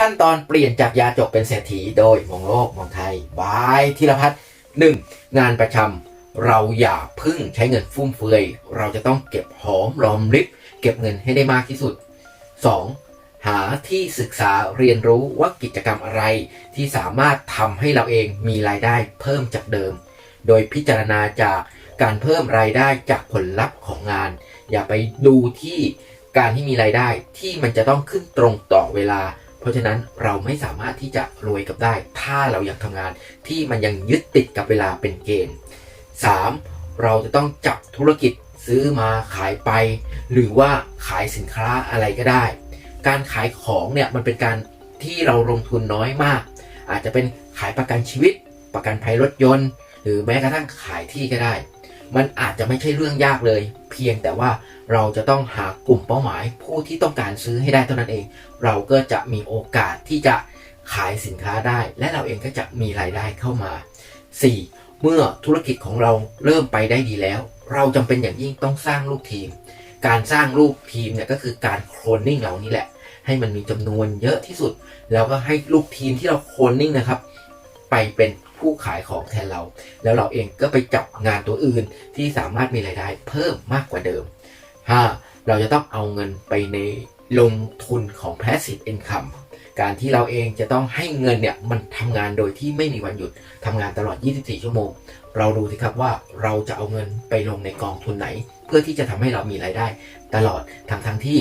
ขั้นตอนเปลี่ยนจากยาจกเป็นเศรษฐีโดยมองโลกมองไทยบายธีรพัฒน์หนึ่งงานประจำเราอย่าพึ่งใช้เงินฟุ่มเฟือย เราจะต้องเก็บหอมรอมริบเก็บเงินให้ได้มากที่สุด 2. หาที่ศึกษาเรียนรู้ว่ากิจกรรมอะไร ที่สามารถทำให้เราเองมีรายได้เพิ่มจากเดิม โดยพิจารณาจากการเพิ่มรายได้จากผลลัพธ์ของงาน อย่าไปดูที่การที่มีรายได้ที่มันจะต้องขึ้นตรงต่อเวลา เพราะฉะนั้นเราไม่สามารถที่จะรวยกับได้ ถ้าเราอยังทำงานที่มันยังยึดติดกับเวลาเป็นเกณฑ์ 3. เราจะต้องจับธุรกิจซื้อมาขายไป หรือว่าขายสินค้าอะไรก็ได้ การขายของเนี่ยมันเป็นการที่เราลงทุนน้อยมาก อาจจะเป็นขายประกันชีวิต ประกันภัยรถยนต์ หรือแม้กระทั่งขายที่ก็ได้ มันอาจจะไม่ใช่เรื่องยากเลย เพียงแต่ว่าเราจะต้องหากลุ่มเป้าหมายผู้ที่ต้องการซื้อให้ได้เท่านั้นเอง เราก็จะมีโอกาสที่จะขายสินค้าได้ และเราเองก็จะมีรายได้เข้ามา 4. เมื่อธุรกิจของเราเริ่มไปได้ดีแล้ว เราจำเป็นอย่างยิ่งต้องสร้างลูกทีม การสร้างลูกทีมเนี่ยก็คือการโคลนนิ่งเรานี่แหละ ให้มันมีจำนวนเยอะที่สุด แล้วก็ให้ลูกทีมที่เราโคลนนิ่งนะครับ ไปเป็นผู้ขายของแทนเรา แล้วเราเองก็ไปจับงานตัวอื่นที่สามารถมีรายได้เพิ่มมากกว่าเดิม 5. เราจะต้องเอาเงินไปในลงทุนของ passive income การที่เราเองจะต้องให้เงินเนี่ยมันทำงานโดยที่ไม่มีวันหยุดทำงานตลอด 24 ชั่วโมง เราดูสิครับว่าเราจะเอาเงินไปลงในกองทุนไหน เพื่อที่จะทำให้เรามีรายได้ตลอดทั้งทั้งที่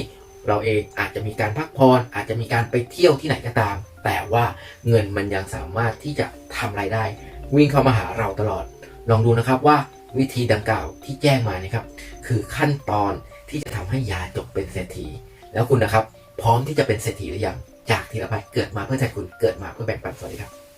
เราเองอาจจะมีการพักผ่อนอาจจะมีการไปเที่ยวที่ไหนก็ตาม แต่ว่าเงินมันยังสามารถที่จะทำรายได้ วิ่งเข้ามาหาเราตลอด ลองดูนะครับว่าวิธีดังกล่าวที่แจ้งมานะครับ คือขั้นตอนที่จะทำให้ยาจบเป็นเศรษฐี แล้วคุณนะครับ พร้อมที่จะเป็นเศรษฐีหรือยังจากธีรพัฒน์เกิดมาเพื่อใจคุณเกิดมาเพื่อแบ่งปันสวัสดีครับ